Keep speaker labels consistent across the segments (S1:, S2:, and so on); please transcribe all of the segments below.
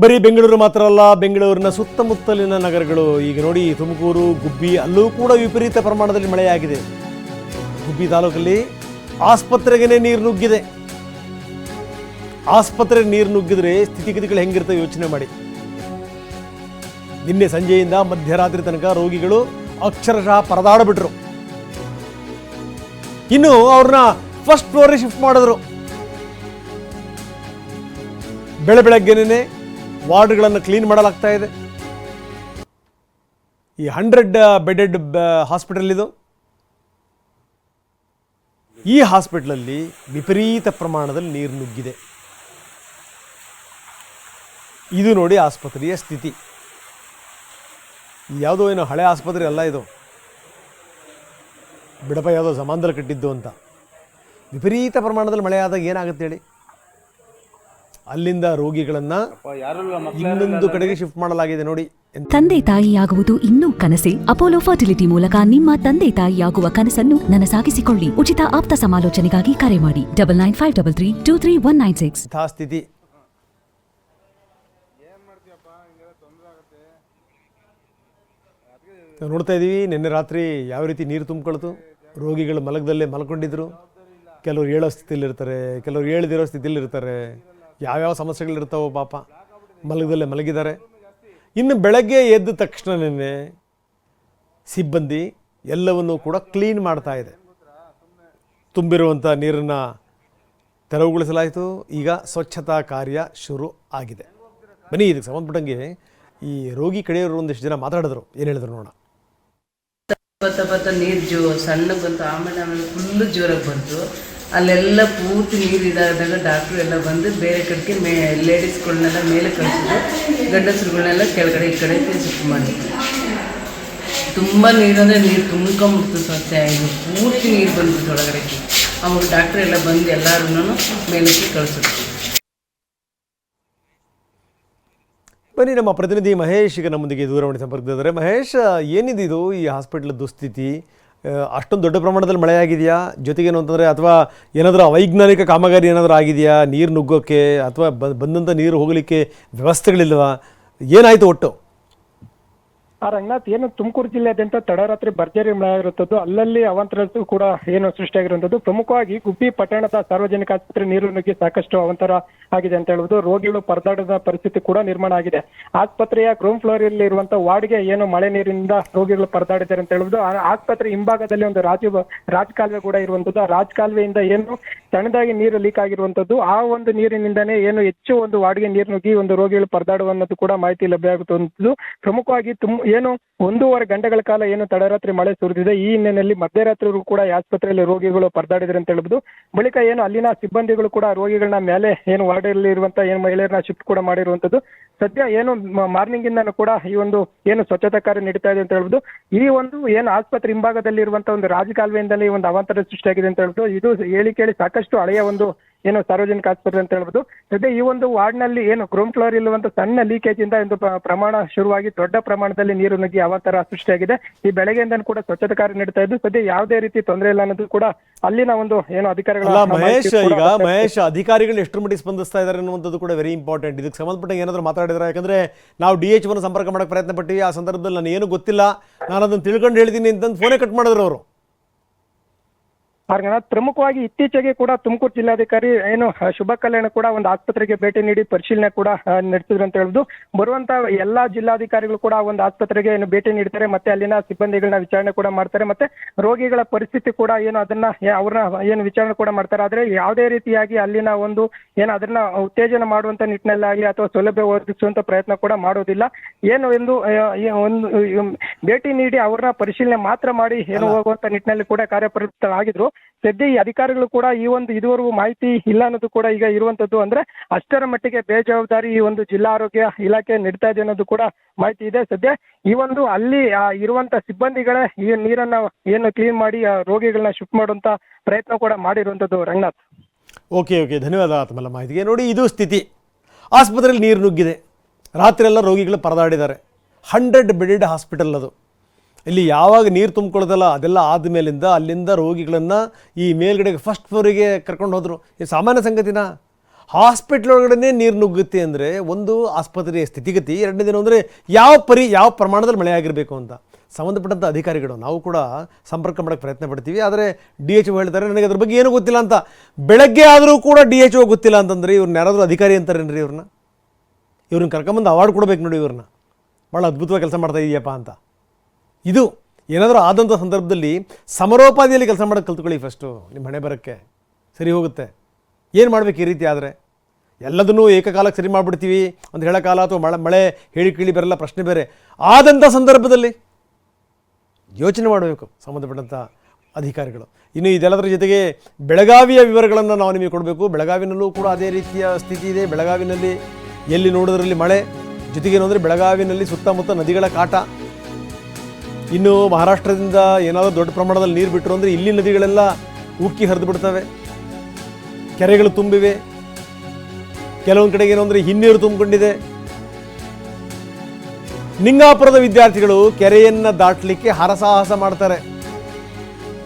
S1: ಬರೀ ಬೆಂಗಳೂರು ಮಾತ್ರ ಅಲ್ಲ, ಬೆಂಗಳೂರಿನ ಸುತ್ತಮುತ್ತಲಿನ ನಗರಗಳು. ಈಗ ನೋಡಿ, ತುಮಕೂರು, ಗುಬ್ಬಿ ಅಲ್ಲೂ ಕೂಡ ವಿಪರೀತ ಪ್ರಮಾಣದಲ್ಲಿ ಮಳೆಯಾಗಿದೆ. ಗುಬ್ಬಿ ತಾಲೂಕಲ್ಲಿ ಆಸ್ಪತ್ರೆಗೇನೆ ನೀರು ನುಗ್ಗಿದೆ. ಆಸ್ಪತ್ರೆ ನೀರು ನುಗ್ಗಿದ್ರೆ ಸ್ಥಿತಿಗತಿಗಳು ಹೆಂಗಿರ್ತವೆ ಯೋಚನೆ ಮಾಡಿ. ನಿನ್ನೆ ಸಂಜೆಯಿಂದ ಮಧ್ಯರಾತ್ರಿ ತನಕ ರೋಗಿಗಳು ಅಕ್ಷರಶಃ ಪರದಾಡಬಿಟ್ರು. ಇನ್ನು ಅವ್ರನ್ನ ಫಸ್ಟ್ ಫ್ಲೋರ್ ಶಿಫ್ಟ್ ಮಾಡಿದ್ರು. ಬೆಳೆ ಬೆಳಗ್ಗೆನೇ ವಾರ್ಡ್ಗಳನ್ನು ಕ್ಲೀನ್ ಮಾಡಲಾಗ್ತಾ ಇದೆ. ಈ ಹಂಡ್ರೆಡ್ ಬೆಡೆಡ್ ಹಾಸ್ಪಿಟಲ್ ಇದು. ಈ ಹಾಸ್ಪಿಟ್ಲಲ್ಲಿ ವಿಪರೀತ ಪ್ರಮಾಣದಲ್ಲಿ ನೀರು ನುಗ್ಗಿದೆ. ಇದು ನೋಡಿ ಆಸ್ಪತ್ರೆಯ ಸ್ಥಿತಿ. ಯಾವುದೋ ಏನೋ ಹಳೆ ಆಸ್ಪತ್ರೆ ಅಲ್ಲ ಇದು. ಬಿಡಪ್ಪ ಯಾವುದೋ ಜಮಾನ್ದಲ್ಲಿ ಕಟ್ಟಿದ್ದು ಅಂತ. ವಿಪರೀತ ಪ್ರಮಾಣದಲ್ಲಿ ಮಳೆ ಆದಾಗ ಏನಾಗುತ್ತೆ ಹೇಳಿ? ಅಲ್ಲಿಂದ ರೋಗಿಗಳನ್ನು ಇನ್ನೊಂದು ಕಡೆಗೆ ಶಿಫ್ಟ್ ಮಾಡಲಾಗಿದೆ ನೋಡಿ.
S2: ತಂದೆ ತಾಯಿಯಾಗುವುದು ಇನ್ನೂ ಕನಸೆ. ಅಪೋಲೋ ಫರ್ಟಿಲಿಟಿ ಮೂಲಕ ನಿಮ್ಮ ತಂದೆ ತಾಯಿಯಾಗುವ ಕನಸನ್ನು ನನಸಾಗಿಸಿಕೊಳ್ಳಿ. ಉಚಿತ ಆಪ್ತ ಸಮಾಲೋಚನೆಗಾಗಿ ಕರೆ ಮಾಡಿ. Double nine five double three two three one nine six.
S1: ಸ್ಥಿತಿ ನಾವು ನೋಡ್ತಾ ಇದ್ದೀವಿ ನಿನ್ನೆ ರಾತ್ರಿ ಯಾವ ರೀತಿ ನೀರು ತುಂಬಿಕೊಳ್ತು? ರೋಗಿಗಳು ಮಲಗದಲ್ಲೇ ಮಲ್ಕೊಂಡಿದ್ರು. ಕೆಲವರು ಹೇಳೋ ಸ್ಥಿತಿಲಿರ್ತಾರೆ ಕೆಲವರು ಏಳದಿರೋ ಸ್ಥಿತಿಲಿರ್ತಾರೆ ಯಾವ್ಯಾವ ಸಮಸ್ಯೆಗಳಿರ್ತಾವೋ ಪಾಪ. ಮಲಗದಲ್ಲೇ ಮಲಗಿದ್ದಾರೆ. ಇನ್ನು ಬೆಳಗ್ಗೆ ಎದ್ದ ತಕ್ಷಣವೇ ಸಿಬ್ಬಂದಿ ಎಲ್ಲವನ್ನೂ ಕೂಡ ಕ್ಲೀನ್ ಮಾಡ್ತಾ ಇದೆ. ತುಂಬಿರುವಂಥ ನೀರನ್ನು ತೆರವುಗೊಳಿಸಲಾಯಿತು. ಈಗ ಸ್ವಚ್ಛತಾ ಕಾರ್ಯ ಶುರು ಆಗಿದೆ. ಬನ್ನಿ, ಇದಕ್ಕೆ ಸಂಬಂಧಪಟ್ಟಂಗೆ ಈ ರೋಗಿ ಕಡೆಯವರು ಒಂದಿಷ್ಟು ಜನ ಮಾತಾಡಿದ್ರು. ಏನು ಹೇಳಿದ್ರು ನೋಡೋಣ.
S3: ಬತ್ತ ಬತ್ತ ನೀರು ಜೋ ಬಂತು, ಆಮೇಲೆ ಆಮೇಲೆ ಫುಲ್ಲು ಜೋರಾಗಿ ಬಂತು. ಅಲ್ಲೆಲ್ಲ ಪೂರ್ತಿ ನೀರು ಇದಾದಾಗ ಡಾಕ್ಟ್ರು ಎಲ್ಲ ಬಂದು ಬೇರೆ ಕಡೆಗೆ ಮೇ ಲೇಡೀಸ್ಗಳನ್ನೆಲ್ಲ ಮೇಲೆ ಕಳಿಸಿದ್ರು. ಗಂಡಸರುಗಳನ್ನೆಲ್ಲ ಕೆಳಗಡೆ, ಈ ಕಡೆ ಶಿಫ್ಟ್ ಮಾಡಿದ್ರು. ತುಂಬ ನೀರು ಅಂದರೆ ನೀರು ತುಂಬ್ಕೊಂಬಿಡ್ತು ಸ್ವಚ್ಛ ಇದು ಪೂರ್ತಿ ನೀರು ಬಂದ್ಬಿಡ್ತು ಒಳಗಡೆ. ಅವಾಗ ಡಾಕ್ಟ್ರು ಎಲ್ಲ ಬಂದು ಎಲ್ಲರೂ ಮೇಲಕ್ಕೆ ಕಳಿಸಿದ್ರು.
S1: ಬನ್ನಿ, ನಮ್ಮ ಪ್ರತಿನಿಧಿ ಮಹೇಶ್ ಈಗ ನಮ್ಮೊಂದಿಗೆ ದೂರವಾಣಿ ಸಂಪರ್ಕದಿದ್ದಾರೆ ಮಹೇಶ್, ಏನಿದೆ ಇದು ಈ ಹಾಸ್ಪಿಟ್ಲ್ ದುಸ್ಥಿತಿ? ಅಷ್ಟೊಂದು ದೊಡ್ಡ ಪ್ರಮಾಣದಲ್ಲಿ ಮಳೆಯಾಗಿದೆಯಾ? ಜೊತೆಗೇನು ಅಂತಂದರೆ ಅಥವಾ ಏನಾದರೂ ಅವೈಜ್ಞಾನಿಕ ಕಾಮಗಾರಿ ಏನಾದರೂ ಆಗಿದೆಯಾ? ನೀರು ನುಗ್ಗೋಕ್ಕೆ ಅಥವಾ ಬಂದಂಥ ನೀರು ಹೋಗಲಿಕ್ಕೆ ವ್ಯವಸ್ಥೆಗಳಿಲ್ವಾ? ಏನಾಯಿತು ಒಟ್ಟು?
S4: ಆ ರಂಗನಾಥ್ ಏನು ತುಮಕೂರು ಜಿಲ್ಲೆಯಾದ್ಯಂತ ತಡರಾತ್ರಿ ಭರ್ಜರಿ ಮಳೆ ಆಗಿರುತ್ತದ್ದು ಅಲ್ಲಲ್ಲಿ ಅವಂತರದ್ದು ಕೂಡ ಏನು ಸೃಷ್ಟಿಯಾಗಿರುವಂತದ್ದು. ಪ್ರಮುಖವಾಗಿ ಗುಬ್ಬಿ ಪಟ್ಟಣದ ಸಾರ್ವಜನಿಕ ಆಸ್ಪತ್ರೆ ನೀರು ನುಗ್ಗಿ ಸಾಕಷ್ಟು ಅವಾಂತರ ಆಗಿದೆ ಅಂತ ಹೇಳುವುದು. ರೋಗಿಗಳು ಪರದಾಡದ ಪರಿಸ್ಥಿತಿ ಕೂಡ ನಿರ್ಮಾಣ ಆಗಿದೆ. ಆಸ್ಪತ್ರೆಯ ಗ್ರೌಂಡ್ ಫ್ಲೋರ್ ಅಲ್ಲಿ ಇರುವಂತ ವಾರ್ಡ್ಗೆ ಏನು ಮಳೆ ನೀರಿನಿಂದ ರೋಗಿಗಳು ಪರದಾಡಿದ್ದಾರೆ ಅಂತ ಹೇಳುವುದು. ಆಸ್ಪತ್ರೆ ಹಿಂಭಾಗದಲ್ಲಿ ಒಂದು ರಾಜ ರಾಜಕಾಲುವೆ ಕೂಡ ಇರುವಂತದ್ದು. ಆ ರಾಜಕಾಲುವೆಯಿಂದ ಏನು ಸಣ್ಣದಾಗಿ ನೀರು ಲೀಕ್ ಆಗಿರುವಂತದ್ದು, ಆ ಒಂದು ನೀರಿನಿಂದನೇ ಏನು ಹೆಚ್ಚು ಒಂದು ವಾರ್ಡ್ಗೆ ನೀರು ನುಗ್ಗಿ ಒಂದು ರೋಗಿಗಳು ಪರದಾಡುವ ಕೂಡ ಮಾಹಿತಿ ಲಭ್ಯ ಆಗುತ್ತದ್ದು ಪ್ರಮುಖವಾಗಿ ತುಮ್, ಏನು ಒಂದೂವರೆ ಗಂಟೆಗಳ ಕಾಲ ಏನು ತಡರಾತ್ರಿ ಮಳೆ ಸುರಿದಿದೆ. ಈ ಹಿನ್ನೆಲೆಯಲ್ಲಿ ಮಧ್ಯರಾತ್ರಿವರೆಗೂ ಕೂಡ ಆಸ್ಪತ್ರೆಯಲ್ಲಿ ರೋಗಿಗಳು ಪರದಾಡಿದ್ದಾರೆ ಅಂತ ಹೇಳ್ಬೋದು. ಬಳಿಕ ಏನು ಅಲ್ಲಿನ ಸಿಬ್ಬಂದಿಗಳು ಕೂಡ ರೋಗಿಗಳನ್ನ ಮೇಲೆ ಏನು ವಾರ್ಡಲ್ಲಿ ಇರುವಂತ ಏನು ಮಹಿಳೆಯರನ್ನ ಶಿಫ್ಟ್ ಕೂಡ ಮಾಡಿರುವಂತದ್ದು. ಸದ್ಯ ಏನು ಮಾರ್ನಿಂಗ್ ಇಂದನೂ ಕೂಡ ಈ ಒಂದು ಏನು ಸ್ವಚ್ಛತಾ ಕಾರ್ಯ ನಡೀತಾ ಇದೆ ಅಂತ ಹೇಳ್ಬೋದು. ಈ ಒಂದು ಏನು ಆಸ್ಪತ್ರೆ ಹಿಂಭಾಗದಲ್ಲಿ ಇರುವಂತಹ ಒಂದು ರಾಜಕಾಲುವೆಯಿಂದಲೇ ಈ ಒಂದು ಅವಾಂತರ ಸೃಷ್ಟಿಯಾಗಿದೆ ಅಂತ ಹೇಳ್ಬೋದು. ಇದು ಹೇಳಿ ಕೇಳಿ ಸಾಕಷ್ಟು ಹಳೆಯ ಒಂದು ಏನು ಸಾರ್ವಜನಿಕ ಆಸ್ಪತ್ರೆ ಅಂತ ಹೇಳ್ಬೋದು. ಸದ್ಯ ಈ ಒಂದು ವಾರ್ಡ್ನಲ್ಲಿ ಏನು ಗ್ರೌಂಡ್ ಫ್ಲೋರ್ ಇರುವಂತ ಸಣ್ಣ ಲೀಕೇಜ್ ಇಂದ ಒಂದು ಪ್ರ- ಪ್ರಮಾಣ ಶುರುವಾಗಿ ದೊಡ್ಡ ಪ್ರಮಾಣದಲ್ಲಿ ನೀರು ನುಗ್ಗಿ ತರ ಸೃಷ್ಟಿಯಾಗಿದೆ ಈ ಬೆಳಗ್ಗೆಯಿಂದ ಕೂಡ ಸ್ವಚ್ಛತಾ ಕಾರ್ಯ ನಡೀತಾ ಇದ್ದು ಸದ್ಯ ಯಾವುದೇ ರೀತಿ ತೊಂದರೆ ಇಲ್ಲ ಅನ್ನೋದು ಕೂಡ ಅಲ್ಲಿನ ಒಂದು ಏನು ಅಧಿಕಾರಿಗಳ
S1: ಅಲ್ಲ ಮಹೇಶ್
S4: ಕೂಡ
S1: ಈಗ
S4: ಗೊತ್ತಾಗ್ತಾ ಇದೆ.
S1: ಮಹೇಶ್ ಅಧಿಕಾರಿಗಳು ಎಷ್ಟು ಮಟ್ಟಿಗೆ ಸ್ಪಂದಿಸ್ತಾ ಇದ್ದಾರೆ ಅನ್ನುವಂಥದ್ದು ಕೂಡ ವೆರಿ ಇಂಪಾರ್ಟೆಂಟ್ ಇದಕ್ಕೆ ಸಂಬಂಧಪಟ್ಟ ಏನಾದರೂ ಮಾತಾಡಿದ್ರೆ? ಯಾಕಂದ್ರೆ ನಾವು ಡಿ ಎಚ್ ಸಂಪರ್ಕ ಮಾಡಕ್ಕೆ ಪ್ರಯತ್ನ ಪಟ್ಟಿ. ಆ ಸಂದರ್ಭದಲ್ಲಿ ನಾನು ಏನು ಗೊತ್ತಿಲ್ಲ ನಾನು ಅದನ್ನು ತಿಳ್ಕೊಂಡು ಹೇಳ್ತೀನಿ ಅಂತಂದು ಫೋನೇ ಕಟ್ ಮಾಡಿದ್ರು ಅವರು.
S4: ಹಾರ್ಗನಾಥ್ ಪ್ರಮುಖವಾಗಿ ಇತ್ತೀಚೆಗೆ ಕೂಡ ತುಮಕೂರು ಜಿಲ್ಲಾಧಿಕಾರಿ ಏನು ಶುಭ ಕಲ್ಯಾಣ ಕೂಡ ಒಂದು ಆಸ್ಪತ್ರೆಗೆ ಭೇಟಿ ನೀಡಿ ಪರಿಶೀಲನೆ ಕೂಡ ನಡೆಸಿದ್ರು ಅಂತ ಹೇಳುದು. ಬರುವಂತ ಎಲ್ಲಾ ಜಿಲ್ಲಾಧಿಕಾರಿಗಳು ಕೂಡ ಒಂದು ಆಸ್ಪತ್ರೆಗೆ ಏನು ಭೇಟಿ ನೀಡ್ತಾರೆ ಮತ್ತೆ ಅಲ್ಲಿನ ಸಿಬ್ಬಂದಿಗಳನ್ನ ವಿಚಾರಣೆ ಕೂಡ ಮಾಡ್ತಾರೆ ಮತ್ತೆ ರೋಗಿಗಳ ಪರಿಸ್ಥಿತಿ ಕೂಡ ಏನು ಅದನ್ನ ಅವ್ರನ್ನ ಏನು ವಿಚಾರಣೆ ಕೂಡ ಮಾಡ್ತಾರೆ. ಆದ್ರೆ ಯಾವುದೇ ರೀತಿಯಾಗಿ ಅಲ್ಲಿನ ಒಂದು ಏನು ಅದನ್ನ ಉತ್ತೇಜನ ಮಾಡುವಂತ ನಿಟ್ಟಿನಲ್ಲಾಗ್ಲಿ ಅಥವಾ ಸೌಲಭ್ಯ ಒದಗಿಸುವಂತ ಪ್ರಯತ್ನ ಕೂಡ ಮಾಡೋದಿಲ್ಲ. ಏನು ಎಂದು ಒಂದು ಭೇಟಿ ನೀಡಿ ಅವ್ರನ್ನ ಪರಿಶೀಲನೆ ಮಾತ್ರ ಮಾಡಿ ಏನು ಹೋಗುವಂತ ನಿಟ್ಟಿನಲ್ಲಿ ಕೂಡ ಕಾರ್ಯಪ್ರವೃತ್ತರಾಗಿದ್ರು. ಸದ್ಯ ಈ ಅಧಿಕಾರಿಗಳು ಕೂಡ ಈ ಒಂದು ಇದುವರೆಗೂ ಮಾಹಿತಿ ಇಲ್ಲ ಅನ್ನೋದು ಕೂಡ ಈಗ ಇರುವಂತದ್ದು. ಅಂದ್ರೆ ಅಷ್ಟರ ಮಟ್ಟಿಗೆ ಬೇಜವಾಬ್ದಾರಿ ಈ ಒಂದು ಜಿಲ್ಲಾ ಆರೋಗ್ಯ ಇಲಾಖೆ ನೀಡ್ತಾ ಇದೆ ಅನ್ನೋದು ಕೂಡ ಮಾಹಿತಿ ಇದೆ. ಸದ್ಯ ಈ ಒಂದು ಅಲ್ಲಿ ಇರುವಂತ ಸಿಬ್ಬಂದಿಗಳೇ ಈ ನೀರನ್ನ ಏನು ಕ್ಲೀನ್ ಮಾಡಿ, ಆ, ರೋಗಿಗಳನ್ನ ಶಿಫ್ಟ್ ಮಾಡುವಂತ ಪ್ರಯತ್ನ ಕೂಡ ಮಾಡಿರುವಂತದ್ದು ರಂಗನಾಥ್.
S1: ಓಕೆ ಓಕೆ ಧನ್ಯವಾದ ಆತ್ಮಲ್ಲ ಮಾಹಿತಿಗೆ. ನೋಡಿ, ಇದು ಸ್ಥಿತಿ. ಆಸ್ಪತ್ರೆಯಲ್ಲಿ ನೀರು ನುಗ್ಗಿದೆ. ರಾತ್ರಿ ಎಲ್ಲ ರೋಗಿಗಳು ಪರದಾಡಿದ್ದಾರೆ. ಹಂಡ್ರೆಡ್ ಬೆಡೆಡ್ ಹಾಸ್ಪಿಟಲ್ ಅದು. ಇಲ್ಲಿ ಯಾವಾಗ ನೀರು ತುಂಬಿಕೊಳ್ಳೋದಲ್ಲ, ಅದೆಲ್ಲ ಆದಮೇಲಿಂದ ಅಲ್ಲಿಂದ ರೋಗಿಗಳನ್ನು ಈ ಮೇಲ್ಗಡೆಗೆ ಫಸ್ಟ್ ಫ್ಲೋರಿಗೆ ಕರ್ಕೊಂಡು ಹೋದರು. ಇದು ಸಾಮಾನ್ಯ ಸಂಗತಿನ? ಹಾಸ್ಪಿಟ್ಲ್ ಒಳಗಡೆ ನೀರು ನುಗ್ಗುತ್ತೆ ಅಂದರೆ ಒಂದು ಆಸ್ಪತ್ರೆಯ ಸ್ಥಿತಿಗತಿ ದಿನ ಅಂದರೆ ಯಾವ ಪರಿ, ಯಾವ ಪ್ರಮಾಣದಲ್ಲಿ ಮಳೆ ಆಗಿರಬೇಕು ಅಂತ. ಸಂಬಂಧಪಟ್ಟಂಥ ಅಧಿಕಾರಿಗಳು, ನಾವು ಕೂಡ ಸಂಪರ್ಕ ಮಾಡೋಕ್ಕೆ ಪ್ರಯತ್ನ ಪಡ್ತೀವಿ. ಆದರೆ ಡಿ ಎಚ್ ಒ ಹೇಳ್ತಾರೆ ನನಗೆ ಅದ್ರ ಬಗ್ಗೆ ಏನೂ ಗೊತ್ತಿಲ್ಲ ಅಂತ. ಬೆಳಗ್ಗೆ ಆದರೂ ಕೂಡ ಡಿ ಎಚ್ ಒ ಗೊತ್ತಿಲ್ಲ ಅಂತಂದ್ರೆ ಇವ್ರನ್ನ ಯಾರಾದರೂ ಅಧಿಕಾರಿ ಅಂತಾರೇನ್ರಿ ಇವ್ರನ್ನ? ಇವ್ರನ್ನ ಕರ್ಕೊಂಬಂದು ಅವಾರ್ಡ್ ಕೊಡಬೇಕು ನೋಡಿ ಇವ್ರನ್ನ. ಭಾಳ ಅದ್ಭುತವಾಗಿ ಕೆಲಸ ಮಾಡ್ತಾ ಇದೆಯಪ್ಪ ಅಂತ. ಇದು ಏನಾದರೂ ಆದಂಥ ಸಂದರ್ಭದಲ್ಲಿ ಸಮರೋಪಾದಿಯಲ್ಲಿ ಕೆಲಸ ಮಾಡೋಕ್ಕೆ ಕಲ್ತ್ಕೊಳ್ಳಿ ಫಸ್ಟು ನಿಮ್ಮ ಹಣೆ ಬರೋಕ್ಕೆ. ಸರಿ ಹೋಗುತ್ತೆ. ಏನು ಮಾಡಬೇಕು ಈ ರೀತಿ ಆದರೆ? ಎಲ್ಲದನ್ನೂ ಏಕಕಾಲಕ್ಕೆ ಸರಿ ಮಾಡಿಬಿಡ್ತೀವಿ. ಒಂದು ಹೇಳೋಕಾಲ ಅಥವಾ ಮಳೆ ಮಳೆ, ಹೇಳಿ, ಕೇಳಿ ಬರಲ್ಲ, ಪ್ರಶ್ನೆ ಬೇರೆ. ಆದಂಥ ಸಂದರ್ಭದಲ್ಲಿ ಯೋಚನೆ ಮಾಡಬೇಕು ಸಂಬಂಧಪಟ್ಟಂಥ ಅಧಿಕಾರಿಗಳು. ಇನ್ನು ಇದೆಲ್ಲದರ ಜೊತೆಗೆ ಬೆಳಗಾವಿಯ ವಿವರಗಳನ್ನು ನಾವು ನಿಮಗೆ ಕೊಡಬೇಕು. ಬೆಳಗಾವಿನಲ್ಲೂ ಕೂಡ ಅದೇ ರೀತಿಯ ಸ್ಥಿತಿ ಇದೆ. ಬೆಳಗಾವಿನಲ್ಲಿ ಎಲ್ಲಿ ನೋಡೋದ್ರಲ್ಲಿ ಮಳೆ. ಜೊತೆಗೇನು ಅಂದರೆ ಬೆಳಗಾವಿನಲ್ಲಿ ಸುತ್ತಮುತ್ತ ನದಿಗಳ ಕಾಟ. ಇನ್ನು ಮಹಾರಾಷ್ಟ್ರದಿಂದ ಏನಾದರೂ ದೊಡ್ಡ ಪ್ರಮಾಣದಲ್ಲಿ ನೀರು ಬಿಟ್ಟರು ಅಂದರೆ ಇಲ್ಲಿ ನದಿಗಳೆಲ್ಲ ಉಕ್ಕಿ ಹರಿದು ಬಿಡ್ತವೆ. ಕೆರೆಗಳು ತುಂಬಿವೆ. ಕೆಲವೊಂದು ಕಡೆಗೆ ಏನು ಅಂದರೆ ಹಿನ್ನೀರು ತುಂಬಿಕೊಂಡಿದೆ. ನಿಂಗಾಪುರದ ವಿದ್ಯಾರ್ಥಿಗಳು ಕೆರೆಯನ್ನು ದಾಟಲಿಕ್ಕೆ ಹರಸಾಹಸ ಮಾಡ್ತಾರೆ.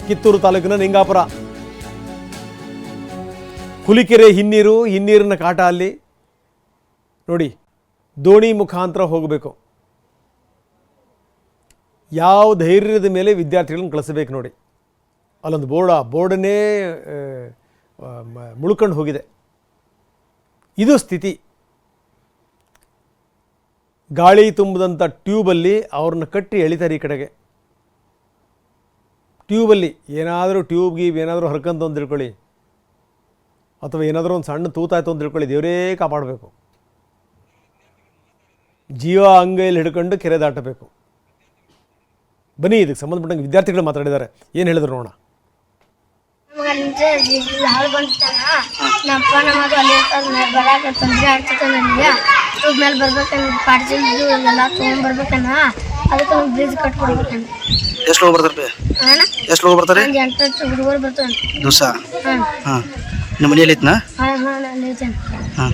S1: ಕಿತ್ತೂರು ತಾಲೂಕಿನ ನಿಂಗಾಪುರ. ಹುಲಿಕೆರೆ ಹಿನ್ನೀರು, ಹಿನ್ನೀರಿನ ಕಾಟ ಅಲ್ಲಿ. ನೋಡಿ, ದೋಣಿ ಮುಖಾಂತರ ಹೋಗಬೇಕು. ಯಾವ ಧೈರ್ಯದ ಮೇಲೆ ವಿದ್ಯಾರ್ಥಿಗಳನ್ನ ಕಳಿಸಬೇಕು ನೋಡಿ. ಅಲ್ಲೊಂದು ಬೋರ್ಡ, ಬೋರ್ಡನ್ನೇ ಮುಳ್ಕೊಂಡು ಹೋಗಿದೆ. ಇದು ಸ್ಥಿತಿ. ಗಾಳಿ ತುಂಬಿದಂಥ ಟ್ಯೂಬಲ್ಲಿ ಅವ್ರನ್ನ ಕಟ್ಟಿ ಎಳಿತಾರೆ ಈ ಕಡೆಗೆ. ಟ್ಯೂಬಲ್ಲಿ ಏನಾದರೂ ಟ್ಯೂಬ್ ಗೀಬ್ ಏನಾದರೂ ಹರ್ಕಂತ ಒಂದು ತಿಳ್ಕೊಳ್ಳಿ. ಅಥವಾ ಏನಾದರೂ ಒಂದು ಸಣ್ಣ ತೂತಾಯ್ತು ಅಂತ ತಿಳ್ಕೊಳ್ಳಿ, ದೇವರೇ ಕಾಪಾಡಬೇಕು. ಜೀವ ಅಂಗೈಯಲ್ಲಿ ಹಿಡ್ಕೊಂಡು ಕೆರೆ ದಾಟಬೇಕು. ಬನ್ನಿ ಇದಕ್ಕೆ ಸಂಬಂಧಪಟ್ಟಂಗೆ ವಿದ್ಯಾರ್ಥಿಗಳು ಮಾತಾಡಿದ್ದಾರೆ. ಏನು ಹೇಳಿದ್ರು ನೋಡೋಣ.
S5: ನಮಗಂದ್ರೆ ಹಾಳು ಬಂತಾನ ನಮ್ಮಪ್ಪ ನಮ್ಮದು ಅಲ್ಲಿ ಇರ್ತಾರೆ ಬರಾಕ ತೊಂದರೆ ಆಗ್ತದೆ ನನಗೆ. ಟ್ಯೂಬ್ ಮೇಲೆ ಬರ್ಬೇಕಂದ್ರೆ ಪಾರ್ಸಲ್ ಇದು ಎಲ್ಲ ತೊಗೊಂಡ್ ಬರ್ಬೇಕನ್ನ ಅದಕ್ಕೆ ನಮ್ಗೆ ಬ್ರಿಡ್ಜ್ ಕಟ್ಕೊಡ್ಬೇಕಂತ.
S6: ಎಷ್ಟು ಲೋಗ ಬರ್ತಾರೆ
S5: ಅಣ್ಣ
S6: ಎಷ್ಟು ಲೋಗ ಬರ್ತಾರೆ?
S5: ಒಂದು ಎಂಟು ಹುಡುಗರು ಬರ್ತಾವೆ
S6: ದಿವಸ?
S5: ಹಾಂ
S6: ಹಾಂ. ನಿಮ್ಮ ಮನೆಯಲ್ಲಿ ಐತ್ನಾ?
S5: ಹಾಂ ಹಾಂ ನಾನು
S6: ಹಾಂ.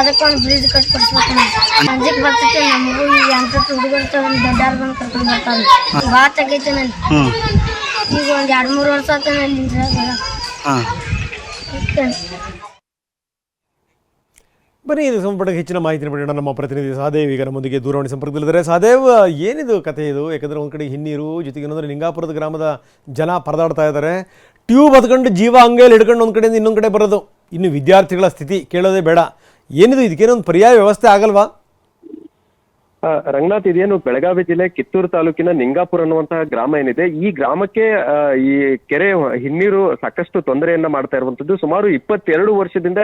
S5: ಅದಕ್ಕೆ ಒಂದು ಬ್ರಿಡ್ಜ್ ಕಟ್ಕೊಡ್ಸ್ಬೇಕನ್ನ ಸಂಜೆಗೆ ಬರ್ತೈತೆ ನಮಗೂ ಈಗ ಅಂತ ಹುಡುಗರು ತಗೊಂಡು ದೊಡ್ಡವ್ರು ಬಂದು ಕರ್ಕೊಂಡು ಬರ್ತಾರೆ. ಭಾಳ ತಗೈತೆ ನಾನು.
S6: ಹ್ಞೂ
S5: ಈಗ ಒಂದು ಎರಡು ಮೂರು ವರ್ಷ ಆತ ನಾನು
S6: ಹಾಂ.
S1: ಬನ್ನಿ ಇದು ಸಂಬಂಧಪಟ್ಟ ಹೆಚ್ಚಿನ ಮಾಹಿತಿ ಪಡೆಯೋಣ. ನಮ್ಮ ಪ್ರತಿನಿಧಿ ಸಹದೇವ್ ಈಗ ನಮ್ಮೊಂದಿಗೆ ದೂರವಾಣಿ ಸಂಪರ್ಕದಲ್ಲಿದ್ದಾರೆ. ಸಹದೇವ್ ಏನಿದು ಕಥೆ ಇದು? ಯಾಕಂದರೆ ಒಂದು ಕಡೆ ಹಿನ್ನೀರು ಜೊತೆಗೆ ಏನಂದರೆ ಲಿಂಗಾಪುರದ ಗ್ರಾಮದ ಜನ ಪರದಾಡ್ತಾ ಇದ್ದಾರೆ. ಟ್ಯೂಬ್ ಹತ್ಕೊಂಡು ಜೀವ ಅಂಗೇಲಿ ಹಿಡ್ಕೊಂಡು ಒಂದು ಕಡೆಯಿಂದ ಇನ್ನೊಂದು ಕಡೆ ಬರೋದು. ಇನ್ನು ವಿದ್ಯಾರ್ಥಿಗಳ ಸ್ಥಿತಿ ಕೇಳೋದೇ ಬೇಡ. ಏನಿದು ಇದಕ್ಕೇನೊಂದು ಪರ್ಯಾಯ ವ್ಯವಸ್ಥೆ ಆಗಲ್ವಾ?
S7: ರಂಗನಾಥ್, ಇದೇನು ಬೆಳಗಾವಿ ಜಿಲ್ಲೆ ಕಿತ್ತೂರು ತಾಲೂಕಿನ ನಿಂಗಾಪುರ ಅನ್ನುವಂತಹ ಗ್ರಾಮ ಏನಿದೆ, ಈ ಗ್ರಾಮಕ್ಕೆ ಈ ಕೆರೆ, ಹಿನ್ನೀರು ಸಾಕಷ್ಟು ತೊಂದರೆಯನ್ನ ಮಾಡ್ತಾ ಇರುವಂತದ್ದು ಸುಮಾರು ಇಪ್ಪತ್ತೆರಡು ವರ್ಷದಿಂದ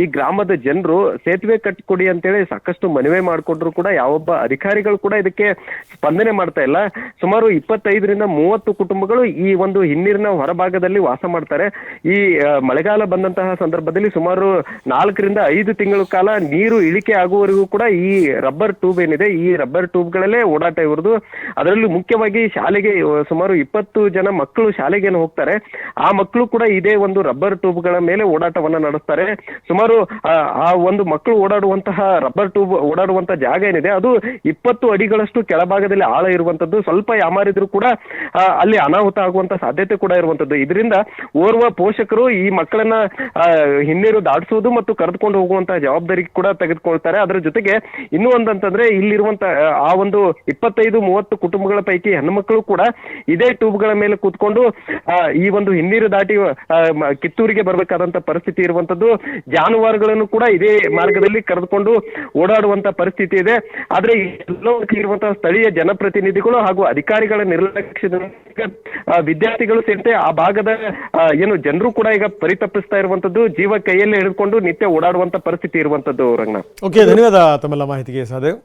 S7: ಈ ಗ್ರಾಮದ ಜನರು ಸೇತುವೆ ಕಟ್ಟಿಕೊಡಿ ಅಂತೇಳಿ ಸಾಕಷ್ಟು ಮನವಿ ಮಾಡಿಕೊಂಡ್ರು ಕೂಡ, ಯಾವೊಬ್ಬ ಅಧಿಕಾರಿಗಳು ಕೂಡ ಇದಕ್ಕೆ ಸ್ಪಂದನೆ ಮಾಡ್ತಾ ಇಲ್ಲ. ಸುಮಾರು ಇಪ್ಪತ್ತೈದರಿಂದ ಮೂವತ್ತು ಕುಟುಂಬಗಳು ಈ ಒಂದು ಹಿನ್ನೀರಿನ ಹೊರಭಾಗದಲ್ಲಿ ವಾಸ ಮಾಡ್ತಾರೆ. ಈ ಮಳೆಗಾಲ ಬಂದಂತಹ ಸಂದರ್ಭದಲ್ಲಿ ಸುಮಾರು ನಾಲ್ಕರಿಂದ ಐದು ತಿಂಗಳ ಕಾಲ ನೀರು ಇಳಿಕೆ ಆಗುವವರೆಗೂ ಕೂಡ ಈ ರಬ್ಬರ್ ಟ್ಯೂಬ್ ಏನಿದೆ ರಬ್ಬರ್ ಟ್ಯೂಬ್ಗಳಲ್ಲೇ ಓಡಾಟ ಇವ್ರದ್ದು ಅದರಲ್ಲೂ ಮುಖ್ಯವಾಗಿ ಶಾಲೆಗೆ ಸುಮಾರು ಇಪ್ಪತ್ತು ಜನ ಮಕ್ಕಳು ಶಾಲೆಗೆ ಹೋಗ್ತಾರೆ. ಆ ಮಕ್ಕಳು ಕೂಡ ಇದೇ ಒಂದು ರಬ್ಬರ್ ಟ್ಯೂಬ್ಗಳ ಮೇಲೆ ಓಡಾಟವನ್ನು ನಡೆಸ್ತಾರೆ. ಸುಮಾರು ಆ, ಒಂದು ಮಕ್ಕಳು ಓಡಾಡುವಂತಹ ರಬ್ಬರ್ ಟ್ಯೂಬ್ ಓಡಾಡುವಂತ ಜಾಗ ಏನಿದೆ ಅದು ಇಪ್ಪತ್ತು ಅಡಿಗಳಷ್ಟು ಕೆಳಭಾಗದಲ್ಲಿ ಆಳ ಇರುವಂತದ್ದು. ಸ್ವಲ್ಪ ಯಾಮಾರಿದ್ರು ಕೂಡ ಅಲ್ಲಿ ಅನಾಹುತ ಆಗುವಂತ ಸಾಧ್ಯತೆ ಕೂಡ ಇರುವಂತದ್ದು. ಇದರಿಂದ ಓರ್ವ ಪೋಷಕರು ಈ ಮಕ್ಕಳನ್ನ ಹಿನ್ನೀರು ದಾಟಿಸುವುದು ಮತ್ತು ಕರೆದುಕೊಂಡು ಹೋಗುವಂತಹ ಜವಾಬ್ದಾರಿ ಕೂಡ ತೆಗೆದುಕೊಳ್ತಾರೆ. ಅದರ ಜೊತೆಗೆ ಇನ್ನೂ ಒಂದಂತಂದ್ರೆ ಇಲ್ಲಿರುವಂತ ಆ, ಒಂದು ಇಪ್ಪತ್ತೈದು ಮೂವತ್ತು ಕುಟುಂಬಗಳ ಪೈಕಿ ಹೆಣ್ಮಕ್ಳು ಕೂಡ ಇದೇ ಟ್ಯೂಬ್ಗಳ ಮೇಲೆ ಕೂತ್ಕೊಂಡು ಈ ಒಂದು ಹಿನ್ನೀರು ದಾಟಿ ಕಿತ್ತೂರಿಗೆ ಬರಬೇಕಾದಂತ ಪರಿಸ್ಥಿತಿ ಇರುವಂತದ್ದು ಜಾನುವಾರುಗಳನ್ನು ಕೂಡ ಇದೇ ಮಾರ್ಗದಲ್ಲಿ ಕರೆದುಕೊಂಡು ಓಡಾಡುವಂತ ಪರಿಸ್ಥಿತಿ ಇದೆ. ಆದ್ರೆ ಇರುವಂತಹ ಸ್ಥಳೀಯ ಜನಪ್ರತಿನಿಧಿಗಳು ಹಾಗೂ ಅಧಿಕಾರಿಗಳ ನಿರ್ಲಕ್ಷ್ಯದ ವಿದ್ಯಾರ್ಥಿಗಳು ಸೇರಿದಂತೆ ಆ ಭಾಗದ ಏನು ಜನರು ಕೂಡ ಈಗ ಪರಿತಪ್ಪಿಸ್ತಾ ಇರುವಂತದ್ದು ಜೀವ ಕೈಯಲ್ಲಿ ಹಿಡಿದುಕೊಂಡು ನಿತ್ಯ ಓಡಾಡುವಂತ ಪರಿಸ್ಥಿತಿ ಇರುವಂತದ್ದು ರಂಗನಾಥ್
S1: ಓಕೆ ಧನ್ಯವಾದ ತಮ್ಮೆಲ್ಲ ಮಾಹಿತಿಗೆ ಸಹದೇವ್